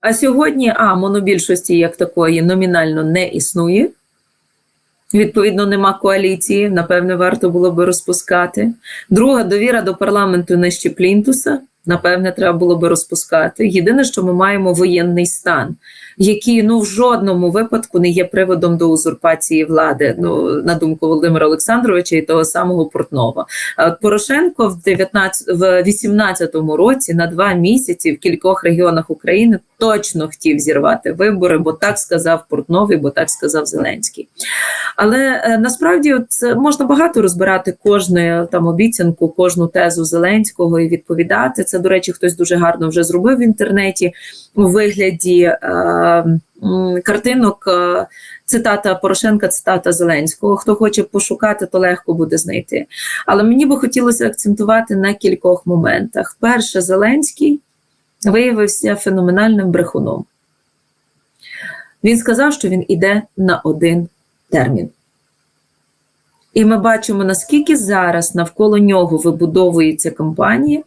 А сьогодні а монобільшості як такої номінально не існує. Відповідно, нема коаліції. Напевне, варто було би розпускати. Друга довіра до парламенту нижче плінтуса. Напевне, треба було би розпускати. Єдине, що ми маємо воєнний стан, який ну в жодному випадку не є приводом до узурпації влади. Ну на думку Володимира Олександровича і того самого Портнова. Порошенко в 19, в 18-му році на два місяці в кількох регіонах України точно хотів зірвати вибори, бо так сказав Портнов, бо так сказав Зеленський. Але е, насправді це можна багато розбирати кожну там обіцянку, кожну тезу Зеленського і відповідати. Це, до речі, хтось дуже гарно вже зробив в інтернеті у вигляді е, картинок. Е, Цитата Порошенка, цитата Зеленського. Хто хоче пошукати, то легко буде знайти. Але мені би хотілося акцентувати на кількох моментах. Перше, Зеленський виявився феноменальним брехуном. Він сказав, що він іде на один термін. І ми бачимо, наскільки зараз навколо нього вибудовується кампанія,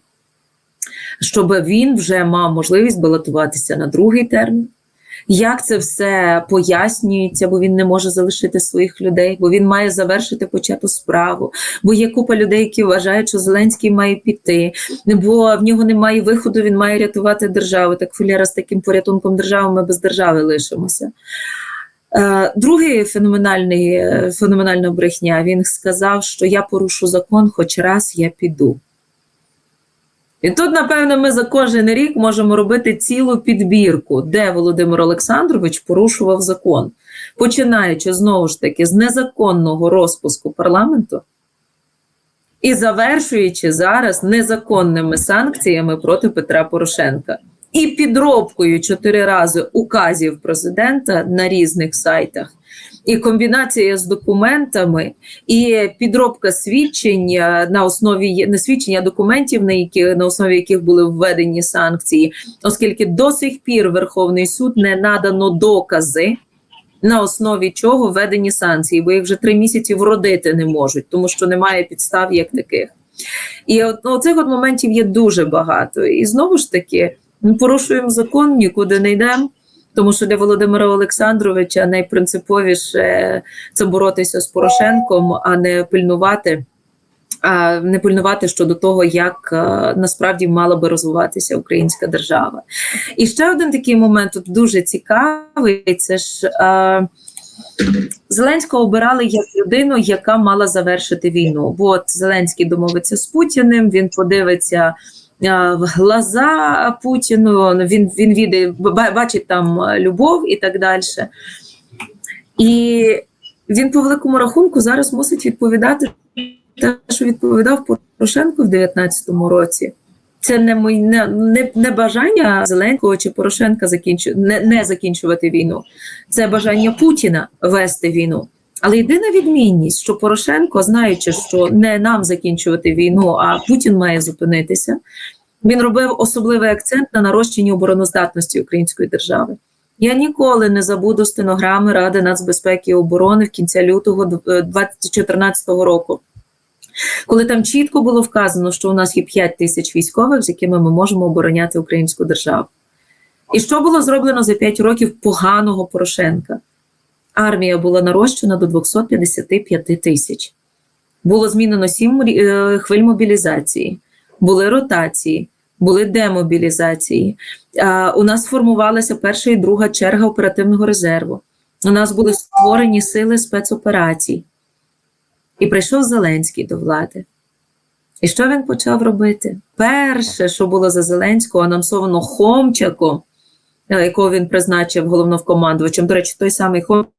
щоб він вже мав можливість балотуватися на другий термін. Як це все пояснюється, бо він не може залишити своїх людей, бо він має завершити почату справу, бо є купа людей, які вважають, що Зеленський має піти, бо в нього немає виходу, він має рятувати державу. Так фуляра з таким порятунком держави ми без держави лишимося. Е, Другий феноменальний феноменальна брехня. Він сказав, що я порушу закон, хоч раз я піду. І тут, напевно, ми за кожен рік можемо робити цілу підбірку, де Володимир Олександрович порушував закон, починаючи знову ж таки з незаконного розпуску парламенту і завершуючи зараз незаконними санкціями проти Петра Порошенка і підробкою чотири рази указів президента на різних сайтах. І комбінація з документами, і підробка свідчень е, на основі не свідчень, а документів, на які на основі яких були введені санкції, оскільки до сих пір Верховний суд не надано докази, на основі чого введені санкції, бо їх вже три місяці вродити не можуть, тому що немає підстав як таких. І от ну, цих от моментів є дуже багато. І знову ж таки, ми порушуємо закон, нікуди не йдемо. Тому що для Володимира Олександровича найпринциповіше це боротися з Порошенком, а не пильнувати, а не пильнувати щодо того, як а, насправді мала би розвиватися українська держава. І ще один такий момент тут дуже цікавий: це ж а, Зеленського обирали як людину, яка мала завершити війну. Бо от Зеленський домовиться з Путіним, він подивиться в глаза Путіну, він він віде, бачить там любов і так далі. І він по великому рахунку зараз мусить відповідати те, що відповідав Порошенко в 2019 році. Це не не, не, не бажання Зеленського чи Порошенка закінчу, не, не закінчувати війну, це бажання Путіна вести війну. Але єдина відмінність, що Порошенко, знаючи, що не нам закінчувати війну, а Путін має зупинитися, він робив особливий акцент на нарощенні обороноздатності української держави. Я ніколи не забуду стенограми Ради нацбезпеки і оборони в кінця лютого 2014 року, коли там чітко було вказано, що у нас є 5 тисяч військових, з якими ми можемо обороняти українську державу. І що було зроблено за 5 років поганого Порошенка? Армія була нарощена до 255 тисяч. Було змінено 7 е, хвиль мобілізації, були ротації, були демобілізації. У нас формувалася перша і друга черга оперативного резерву. У нас були створені сили спецоперацій. І прийшов Зеленський до влади. І що він почав робити? Перше, що було за Зеленського, анонсовано Хомчаком, якого він призначив головновкомандувачем. До речі, той самий Хомчак,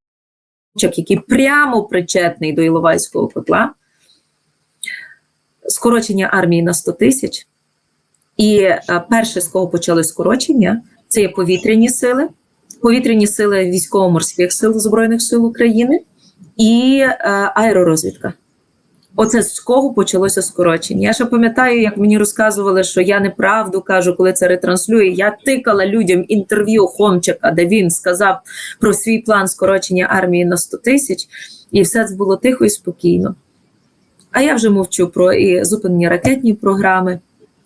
який прямо причетний до Іловайського котла, скорочення армії на 100 тисяч. І перше, з кого почали скорочення, це є повітряні сили, повітряні сили військово-морських сил Збройних сил України і аеророзвідка. Оце з кого почалося скорочення. Я ще пам'ятаю, як мені розказували, що я неправду кажу, коли це ретранслює. Я тикала людям інтерв'ю Хомчака, де він сказав про свій план скорочення армії на 100 тисяч, і все це було тихо і спокійно. А я вже мовчу про і зупинені ракетні програми,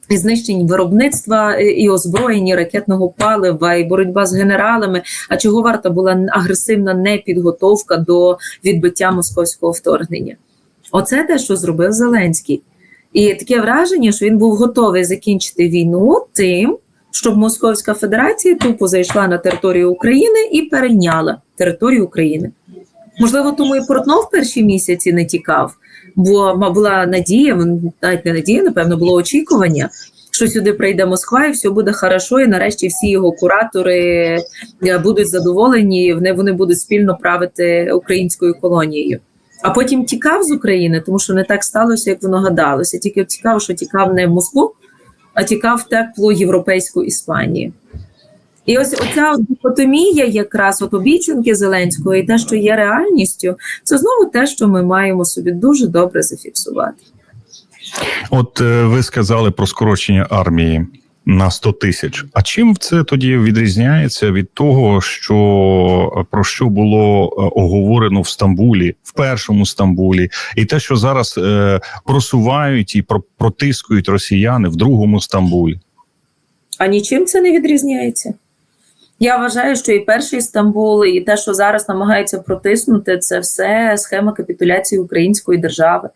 і знищень виробництва е, і озброєння ракетного палива, і боротьба з генералами. А чого варта була агресивна непідготовка до відбиття московського вторгнення? Оце те, що зробив Зеленський. І таке враження, що він був готовий закінчити війну тим, щоб Московська Федерація тупо зайшла на територію України і перейняла територію України. Можливо, тому і Портнов перші місяці не тікав, бо була надія, навіть не надія, напевно, було очікування, що сюди прийде Москва, і все буде хорошо, і нарешті всі його куратори будуть задоволені, вони будуть спільно правити українською колонією. А потім тікав з України, тому що не так сталося, як воно гадалося. Тільки цікаво, що тікав не в Москву, а тікав в теплу європейську Іспанію. І ось оця дихотомія, якраз от обіцянки Зеленського, і те, що є реальністю, це знову те, що ми маємо собі дуже добре зафіксувати. От е, ви сказали про скорочення армії на 100 тисяч. А чим це тоді відрізняється від того, що про що було е, оговорено в Стамбулі, в першому Стамбулі, і те, що зараз е, просувають і про, протискують росіяни в другому Стамбулі? А нічим це не відрізняється. Я вважаю, що і перший Стамбул, і те, що зараз намагаються протиснути, це все схема капітуляції української держави.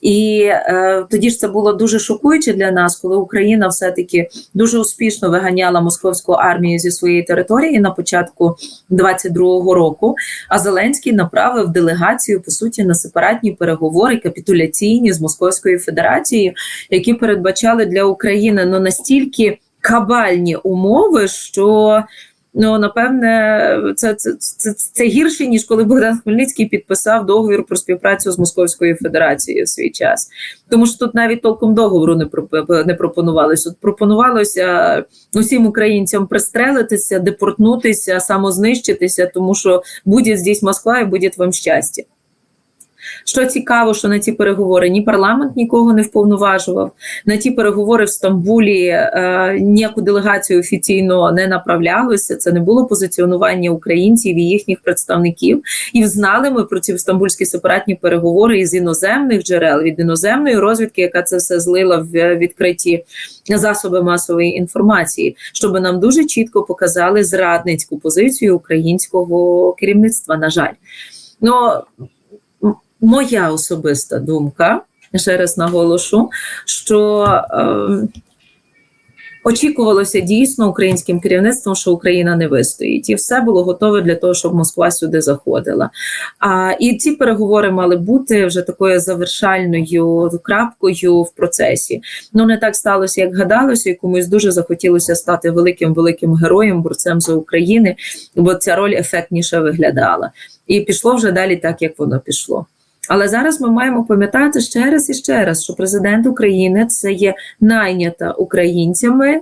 І е, тоді ж це було дуже шокуюче для нас, коли Україна все-таки дуже успішно виганяла московську армію зі своєї території на початку 22-го року. А Зеленський направив делегацію по суті на сепаратні переговори капітуляційні з Московською Федерацією, які передбачали для України ну настільки кабальні умови, що Ну, напевне, це це, це, це гірше, ніж коли Богдан Хмельницький підписав договір про співпрацю з Московською Федерацією в свій час. Тому що тут навіть толком договору не не пропонувалося. Тут пропонувалося усім українцям пристрелитися, депортнутися, самознищитися, тому що буде здесь Москва і буде вам щастя. Що цікаво, що на ці переговори ні парламент нікого не вповноважував. На ті переговори в Стамбулі е, ніяку делегацію офіційно не направлялося. Це не було позиціонування українців і їхніх представників. І знали ми про ці стамбульські сепаратні переговори із іноземних джерел від іноземної розвідки, яка це все злила в відкриті засоби масової інформації, щоб нам дуже чітко показали зрадницьку позицію українського керівництва. На жаль, ну моя особиста думка, ще раз наголошу, що е, очікувалося дійсно українським керівництвом, що Україна не вистоїть, і все було готове для того, щоб Москва сюди заходила. А і ці переговори мали бути вже такою завершальною крапкою в процесі. Ну не так сталося, як гадалося, і комусь дуже захотілося стати великим великим героєм, борцем за Україну, бо ця роль ефектніше виглядала. І пішло вже далі, так як воно пішло. Але зараз ми маємо пам'ятати ще раз і ще раз, що президент України це є найнята українцями е,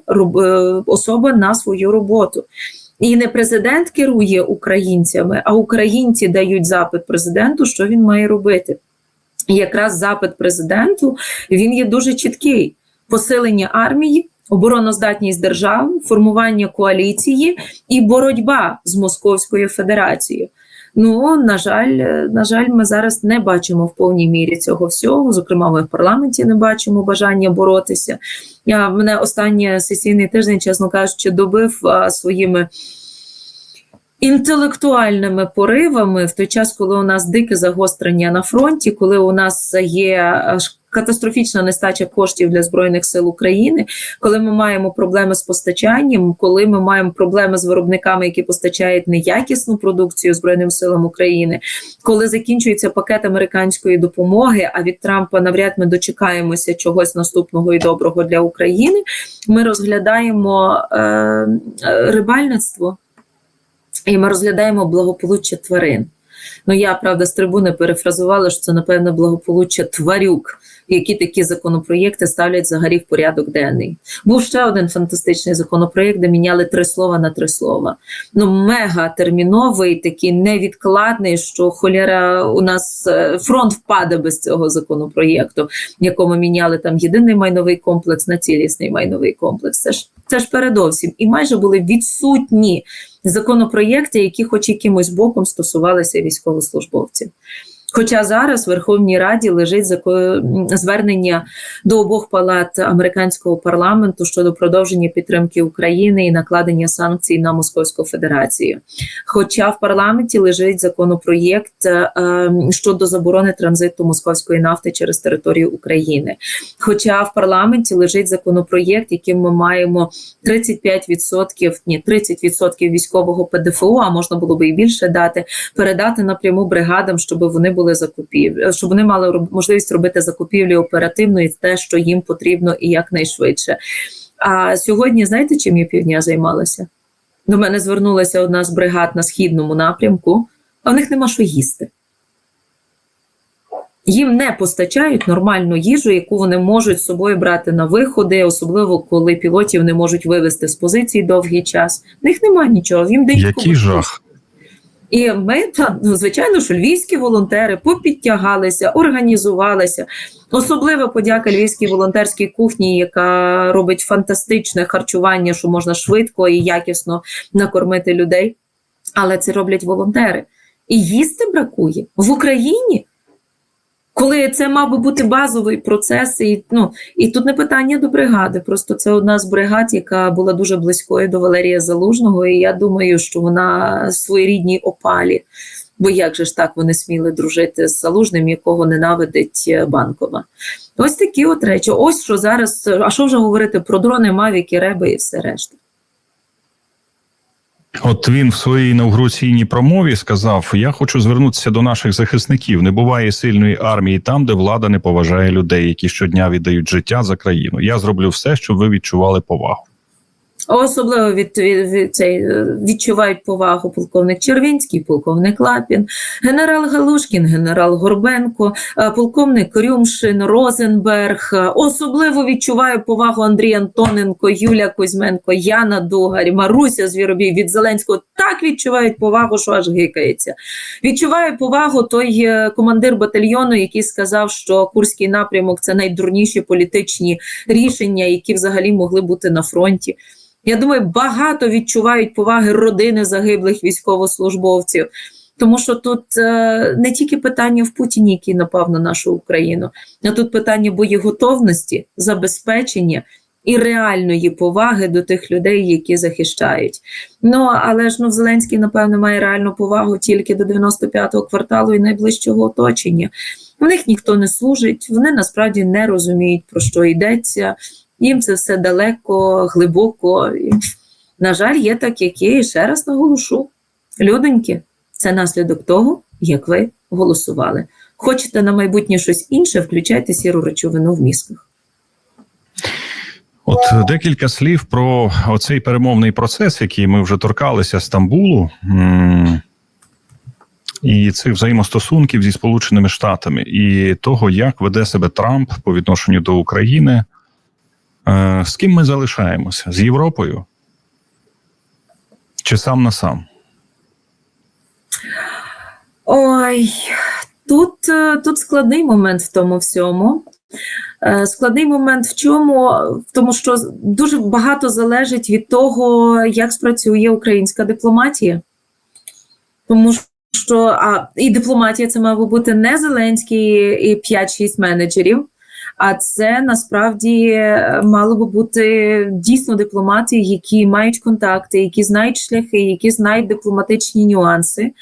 особа на свою роботу. І не президент керує українцями, а українці дають запит президенту, що він має робити. І якраз запит президенту він є дуже чіткий: посилення армії, обороноздатність держави, формування коаліції і боротьба з Московською Федерацією. Ну на жаль, на жаль, ми зараз не бачимо в повній мірі цього всього. Зокрема, ми в парламенті не бачимо бажання боротися. Я мене останній сесійний тиждень, чесно кажучи, добив а, своїми. Інтелектуальними поривами в той час, коли у нас дике загострення на фронті, коли у нас є катастрофічна нестача коштів для збройних сил України, коли ми маємо проблеми з постачанням, коли ми маємо проблеми з виробниками, які постачають неякісну продукцію збройним силам України, коли закінчується пакет американської допомоги, а від Трампа навряд ми дочекаємося чогось наступного і доброго для України. Ми розглядаємо е, е рибальництво і ми розглядаємо благополуччя тварин. Ну я правда з трибуни перефразувала, що це напевно благополуччя тварюк, які такі законопроєкти ставлять взагалі в порядок денний. Був ще один фантастичний законопроєкт, де міняли три слова на три слова. Ну мега терміновий, такий невідкладний, що холєра у нас е, фронт впаде без цього законопроєкту, в якому міняли там єдиний майновий комплекс на цілісний майновий комплекс. Це ж це ж передовсім, і майже були відсутні законопроєкти, які, хоч якимось боком, стосувалися військовослужбовців. Хоча зараз в Верховній Раді лежить звернення до обох палат американського парламенту щодо продовження підтримки України і накладення санкцій на Московську Федерацію. Хоча в парламенті лежить законопроєкт е, щодо заборони транзиту московської нафти через територію України. Хоча в парламенті лежить законопроєкт, яким ми маємо 35%, ні, 30% військового ПДФО, а можна було би і більше дати, передати напряму бригадам, щоб вони були закупівлі, щоб вони мали можливість робити закупівлі оперативно і те, що їм потрібно, і якнайшвидше. А сьогодні, знаєте, чим я півдня займалася? До мене звернулася одна з бригад на східному напрямку, а в них нема що їсти. Їм не постачають нормальну їжу, яку вони можуть з собою брати на виходи, особливо коли пілотів не можуть вивести з позицій довгий час. В них немає нічого. Їм дають Який жах? І ми та ну, звичайно, що львівські волонтери попідтягалися, організувалися. Особлива подяка львівській волонтерській кухні, яка робить фантастичне харчування, що можна швидко і якісно накормити людей. Але це роблять волонтери. І їсти бракує в Україні. Коли це мав би бути базовий процес, і ну і тут не питання до бригади. Просто це одна з бригад, яка була дуже близькою до Валерія Залужного. І я думаю, що вона своєрідній опалі. Бо як же ж так вони сміли дружити з залужним, якого ненавидить е, банкова? Ось такі от речі. Ось що зараз. А що вже говорити про дрони, мавіки, реби і все решта. От він в своїй інаугураційній промові сказав: Я хочу звернутися до наших захисників. Не буває сильної армії там, де влада не поважає людей, які щодня віддають життя за країну. Я зроблю все, щоб ви відчували повагу. Особливо від, від, від цей, е, відчувають повагу полковник Червінський, полковник Лапін, генерал Галушкін, генерал Горбенко, е, полковник Рюмшин, Розенберг. Е, Особливо відчуваю повагу Андрій Антоненко, Юля Кузьменко, Яна Дугарь, Маруся Звіробій від Зеленського. Так відчувають повагу, що аж гикається. Відчуваю повагу той командир батальйону, який сказав, що Курський напрямок це найдурніші політичні рішення, які взагалі могли бути на фронті. Я думаю, багато відчувають поваги родини загиблих військовослужбовців, тому що тут е, не тільки питання в Путіні, який напав на нашу Україну, а тут питання боєготовності, забезпечення і реальної поваги до тих людей, які захищають. Ну але ж ну Зеленський, напевно, має реальну повагу тільки до 95-го кварталу і найближчого оточення. В них ніхто не служить, вони насправді не розуміють, про що йдеться. Їм це все далеко, глибоко. І, на жаль, є так, як є. І ще раз наголошу: людоньки, це наслідок того, як ви голосували. Хочете на майбутнє щось інше, включайте сіру речовину в мізках. От декілька слів про оцей перемовний процес, який ми вже торкалися Стамбулу. І цих взаємостосунків зі Сполученими Штатами, і того, як веде себе Трамп по відношенню до України. Е, З ким ми залишаємося? З Європою? Чи сам на сам? Ой, тут, е, тут складний момент в тому всьому. Е, Складний момент в чому? В тому, що дуже багато залежить від того, як спрацює українська дипломатія. Тому що а, і дипломатія це має бути не Зеленський і 5-6 менеджерів. А це насправді е, мало би бути дійсно дипломати, які мають контакти, які знають шляхи, які знають дипломатичні нюанси,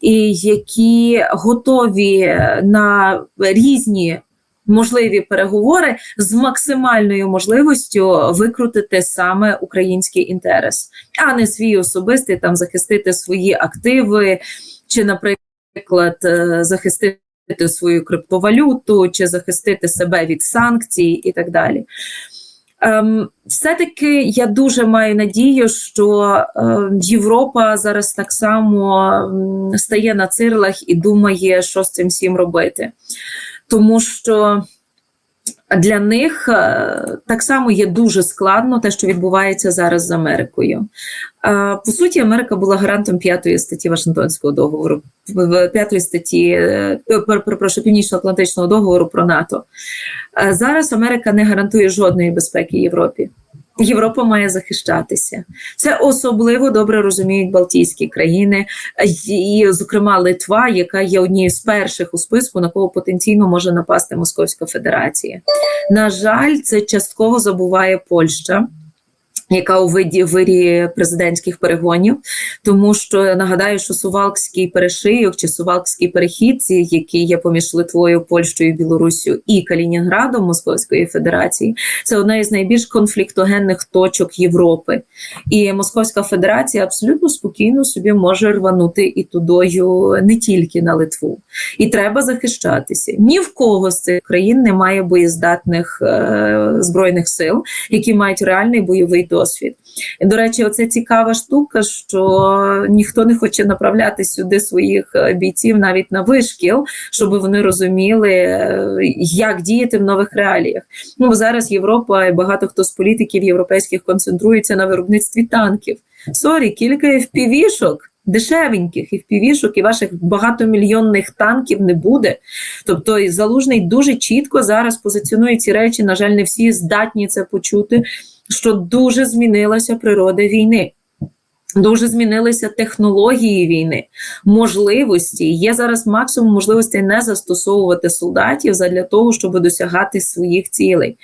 і які готові е, на різні можливі переговори з максимальною можливістю викрутити саме український інтерес, а не свій особистий там захистити свої активи, чи, наприклад, е, захистити свою криптовалюту, чи захистити себе від санкцій і так далі. Ем, все-таки я дуже маю надію, що е, Європа зараз так само м, стає на цирлах і думає, що з цим всім робити. Тому що для них е, так само є дуже складно те, що відбувається зараз з Америкою. Е, По суті, Америка була гарантом п'ятої статті Вашингтонського договору, п'ятої статті е, перепрошую, Північно-Атлантичного договору про НАТО. Зараз Америка не гарантує жодної безпеки Європі. Європа має захищатися. Це особливо добре розуміють Балтійські країни, і, зокрема, Литва, яка є однією з перших у списку, на кого потенційно може напасти Московська Федерація. На жаль, це частково забуває Польща. Яка у виді вирі президентських перегонів, тому що нагадаю, що Сувалкський перешийок чи Сувалкський перехід, який є поміж Литвою, Польщею, Білоруссю і Калінінградом Московської Федерації, це одна із найбільш конфліктогенних точок Європи. І Московська Федерація абсолютно спокійно собі може рванути і тудою не тільки на Литву. І треба захищатися. Ні в кого з цих країн немає боєздатних е, збройних сил, які мають реальний бойовий досвід. До речі, оце цікава штука, що ніхто не хоче направляти сюди своїх е, бійців навіть на вишкіл, щоб вони розуміли, е, як діяти в нових реаліях. Ну бо зараз Європа і багато хто з політиків європейських концентрується на виробництві танків. Сорі, кілька FPV-шок, Дешевеньких і впівішок, і ваших багатомільйонних танків не буде. Тобто залужний дуже чітко зараз позиціонує ці речі. На жаль, не всі здатні це почути що дуже змінилася природа війни. Дуже змінилися технології війни, можливості. Є зараз максимум можливостей не застосовувати солдатів для того, щоб досягати своїх цілей.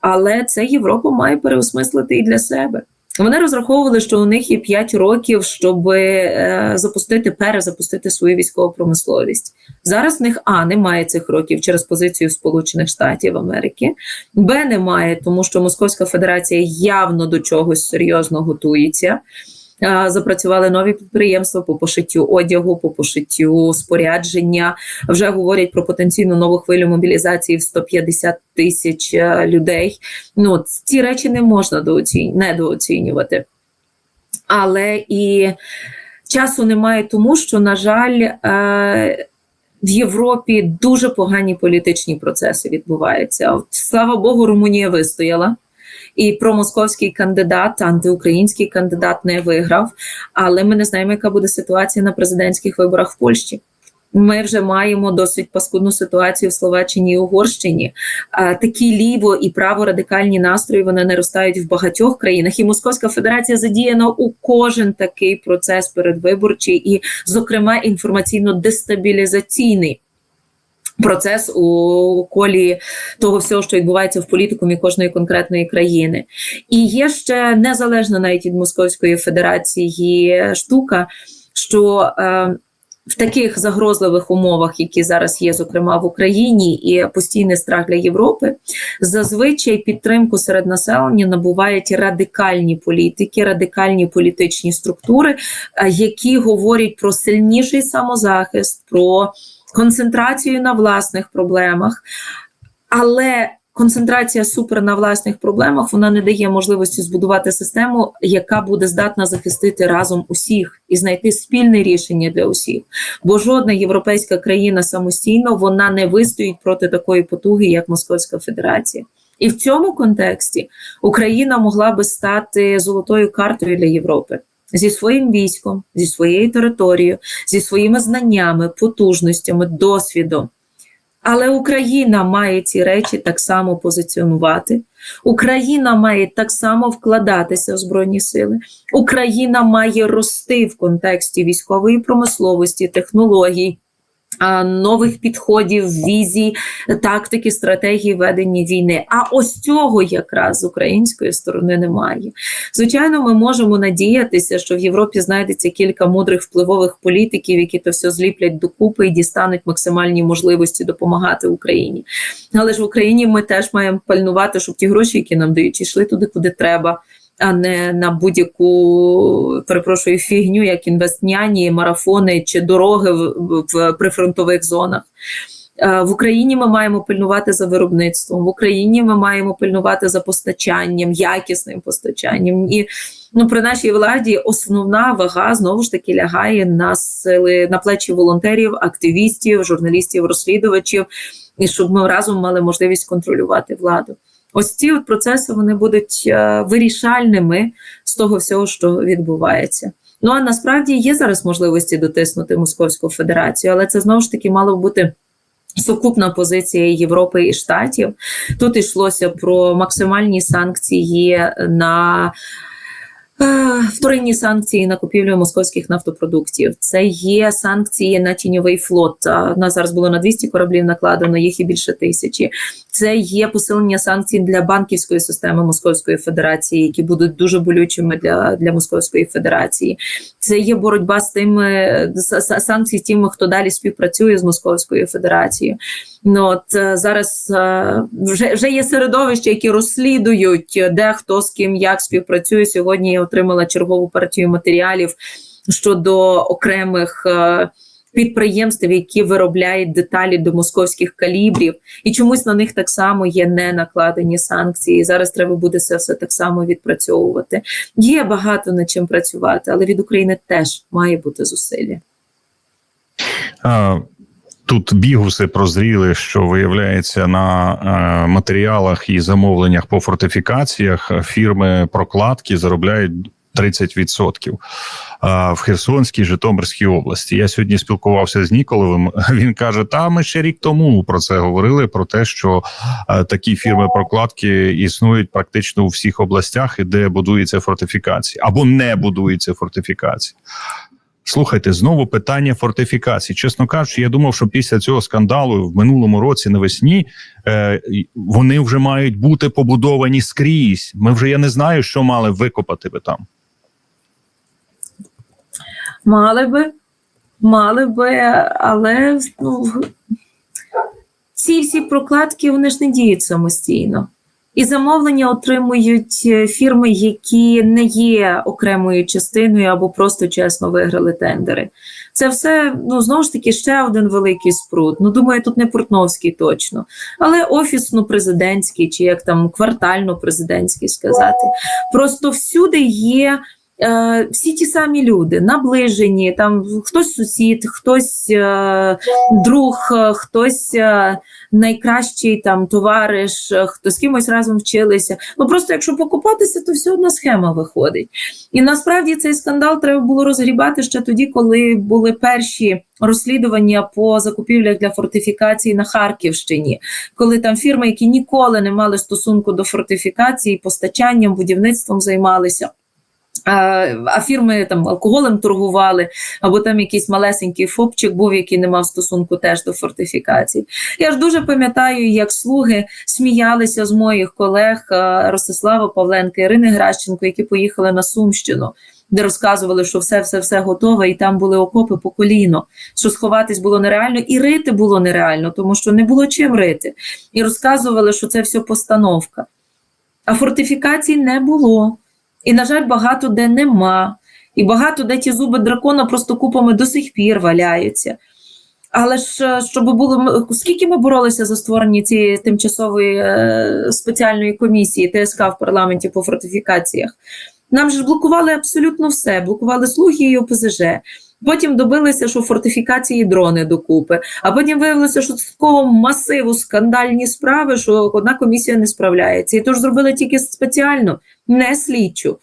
Але це Європа має переосмислити і для себе. Вони розраховували, що у них є 5 років, щоб е, запустити, перезапустити свою військову промисловість. Зараз в них а немає цих років через позицію Сполучених Штатів Америки, Б немає, тому що Московська Федерація явно до чогось серйозно готується. Запрацювали нові підприємства по пошиттю одягу, по пошиттю спорядження. Вже говорять про потенційну нову хвилю мобілізації в 150 тисяч е, людей. Ну ці речі не можна недооцінювати. Але і часу немає, тому що, на жаль, е, в Європі дуже погані політичні процеси відбуваються. От, Слава Богу, Румунія вистояла і промосковський кандидат, антиукраїнський кандидат не виграв. Але ми не знаємо, яка буде ситуація на президентських виборах в Польщі. Ми вже маємо досить паскудну ситуацію в Словаччині і Угорщині. Такі ліво і праворадикальні настрої вони наростають в багатьох країнах. І Московська Федерація задіяна у кожен такий процес передвиборчий і, зокрема, інформаційно-дестабілізаційний процес у колі того всього, що відбувається в політикумі кожної конкретної країни. І є ще незалежна навіть від Московської Федерації штука, що е, в таких загрозливих умовах, які зараз є, зокрема в Україні, і постійний страх для Європи, зазвичай підтримку серед населення набувають радикальні політики, радикальні політичні структури, е, які говорять про сильніший самозахист, про концентрацію на власних проблемах, але концентрація супер на власних проблемах вона не дає можливості збудувати систему, яка буде здатна захистити разом усіх і знайти спільне рішення для усіх. Бо жодна європейська країна самостійно вона не вистоїть проти такої потуги, як Московська Федерація. І в цьому контексті Україна могла би стати золотою картою для Європи зі своїм військом, зі своєю територією, зі своїми знаннями, потужностями, досвідом. Але Україна має ці речі так само позиціонувати. Україна має так само вкладатися в Збройні Сили. Україна має рости в контексті військової промисловості, технологій нових підходів, візій, тактики, стратегії ведення війни. А ось цього якраз з української сторони немає. Звичайно, ми можемо надіятися, що в Європі знайдеться кілька мудрих впливових політиків, які то все зліплять докупи і дістануть максимальні можливості допомагати Україні. Але ж в Україні ми теж маємо пальнувати, щоб ті гроші, які нам дають, йшли туди, куди треба а не на будь-яку перепрошую фігню, як інвестняні, марафони чи дороги в, в прифронтових зонах. Е, в Україні ми маємо пильнувати за виробництвом, в Україні ми маємо пильнувати за постачанням, якісним постачанням. І ну, при нашій владі основна вага знову ж таки лягає на сили на плечі волонтерів, активістів, журналістів, розслідувачів, і щоб ми разом мали можливість контролювати владу. Ось ці от процеси вони будуть е, вирішальними з того всього, що відбувається. Ну а насправді є зараз можливості дотиснути Московську Федерацію, але це знову ж таки мало бути Сукупна позиція Європи і Штатів. Тут йшлося про максимальні санкції на вторинні санкції на купівлю московських нафтопродуктів. Це є санкції на тіньовий флот. У нас зараз було на 200 кораблів накладено, їх і більше тисячі. Це є посилення санкцій для банківської системи Московської Федерації, які будуть дуже болючими для, для Московської Федерації. Це є боротьба з тими санкцій тими, хто далі співпрацює з Московською Федерацією. Ну от е, зараз е, вже, вже є середовища, які розслідують, де хто з ким як співпрацює. Сьогодні отримала чергову партію матеріалів щодо окремих. е, Підприємств, які виробляють деталі до московських калібрів, і чомусь на них так само є не накладені санкції. Зараз треба буде це все так само відпрацьовувати. Є багато над чим працювати, але від України теж має бути зусилля. Тут бігуси прозріли, що виявляється на е, матеріалах і замовленнях по фортифікаціях фірми прокладки заробляють 30%. А в Херсонській Житомирській області. Я сьогодні спілкувався з Ніколовим. Він каже: та ми ще рік тому про це говорили: про те, що е, такі фірми прокладки існують практично у всіх областях, де будується фортифікації або не будується фортифікації. Слухайте, знову питання фортифікацій. Чесно кажучи, я думав, що після цього скандалу в минулому році навесні е, вони вже мають бути побудовані скрізь. Ми вже я не знаю, що мали викопати би там. Мали би, мали би, але ну, ці всі прокладки вони ж не діють самостійно. І замовлення отримують е, фірми, які не є окремою частиною або просто чесно виграли тендери. Це все ну знову ж таки ще один великий спрут. Ну думаю, тут не Портновський точно, але офісно-президентський, чи як там квартально-президентський сказати. Просто всюди є е, всі ті самі люди, наближені, там хтось сусід, хтось е, друг, е, хтось е, найкращий там товариш, е, хто з кимось разом вчилися. Ну просто якщо покупатися, то все одна схема виходить. І насправді цей скандал треба було розгрібати ще тоді, коли були перші розслідування по закупівлях для фортифікацій на Харківщині, коли там фірми, які ніколи не мали стосунку до фортифікації, постачанням, будівництвом займалися. А, фірми там алкоголем торгували, або там якийсь малесенький фопчик був, який не мав стосунку теж до фортифікацій. Я ж дуже пам'ятаю, як слуги сміялися з моїх колег Ростислава Павленка, Ірини Гращенко, які поїхали на Сумщину. Де розказували, що все, все, все готове, і там були окопи по коліно, що сховатись було нереально, і рити було нереально, тому що не було чим рити. І розказували, що це все постановка. А фортифікацій не було. І, на жаль, багато де нема. І багато де ті зуби дракона просто купами до сих пір валяються. Але ж е, щоб було скільки ми боролися за створення цієї тимчасової е, спеціальної комісії ТСК в парламенті по фортифікаціях, нам ж блокували абсолютно все, блокували слуги і ОПЗЖ. Потім добилися, що фортифікації дрони докупи. А потім виявилося, що з такого масиву скандальні справи, що одна комісія не справляється. І тож зробили тільки спеціально, не слідчу.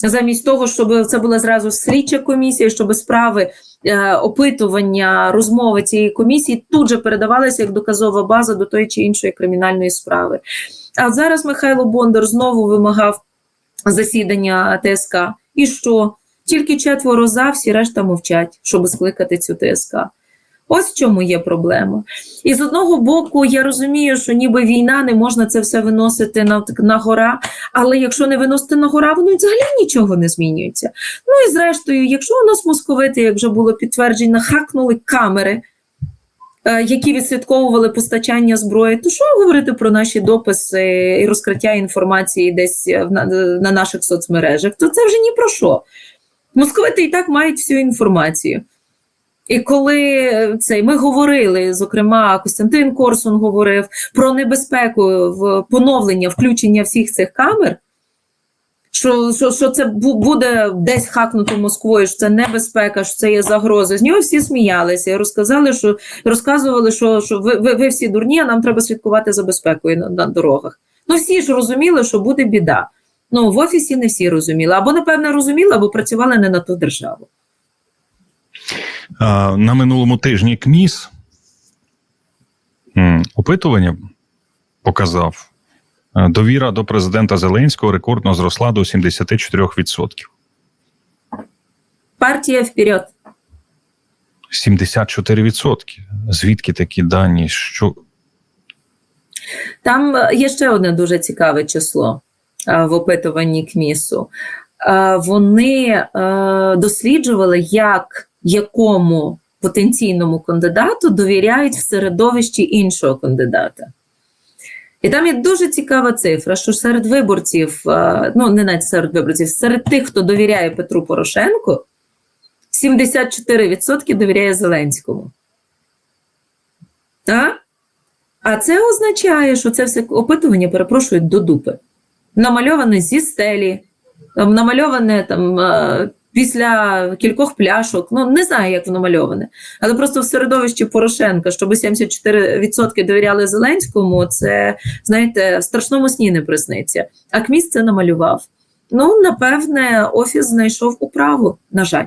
Замість того, щоб це була зразу слідча комісія, щоб справи е, опитування, розмови цієї комісії тут же передавалися як доказова база до тої чи іншої кримінальної справи. А зараз Михайло Бондар знову вимагав засідання ТСК. І що? Тільки четверо за, всі решта мовчать, щоб скликати цю ТСК. Ось в чому є проблема. І з одного боку, я розумію, що ніби війна не можна це все виносити на, на гора, але якщо не виносити на гора, воно взагалі нічого не змінюється. Ну і зрештою, якщо у нас московити, як вже було підтверджено, хакнули камери, е, які відслідковували постачання зброї, то що говорити про наші дописи і розкриття інформації десь е, на, на наших соцмережах? То це вже ні про що. Московити і так мають всю інформацію. І коли е, цей ми говорили, зокрема, Костянтин Корсун говорив про небезпеку в поновлення включення всіх цих камер, що, що, що це буде десь хакнуто Москвою, що це небезпека, що це є загроза. З нього всі сміялися розказали, що розказували, що, що ви, ви, ви всі дурні, а нам треба слідкувати за безпекою на, на дорогах. Ну всі ж розуміли, що буде біда. Ну в офісі не всі розуміли, або напевно розуміли, або працювали не на ту державу. На минулому тижні КМІС опитування показав, довіра до президента Зеленського рекордно зросла до 74%. Партія вперед. 74%. Звідки такі дані? Що Там е, є ще одне дуже цікаве число в опитуванні КМІСу. Е, Вони е, досліджували, як якому потенційному кандидату довіряють в середовищі іншого кандидата. І там є дуже цікава цифра, що серед виборців, е, ну не навіть серед виборців, серед тих, хто довіряє Петру Порошенку, 74% довіряє Зеленському. Так? А це означає, що це все опитування, перепрошую, до дупи. Намальоване зі стелі, там, намальоване там, е, після кількох пляшок. Ну, не знаю, як воно мальоване. Але просто в середовищі Порошенка, щоб 74% довіряли Зеленському, це, знаєте, в страшному сні не присниться. А КМІС це намалював. Ну, напевне, офіс знайшов управу, на жаль.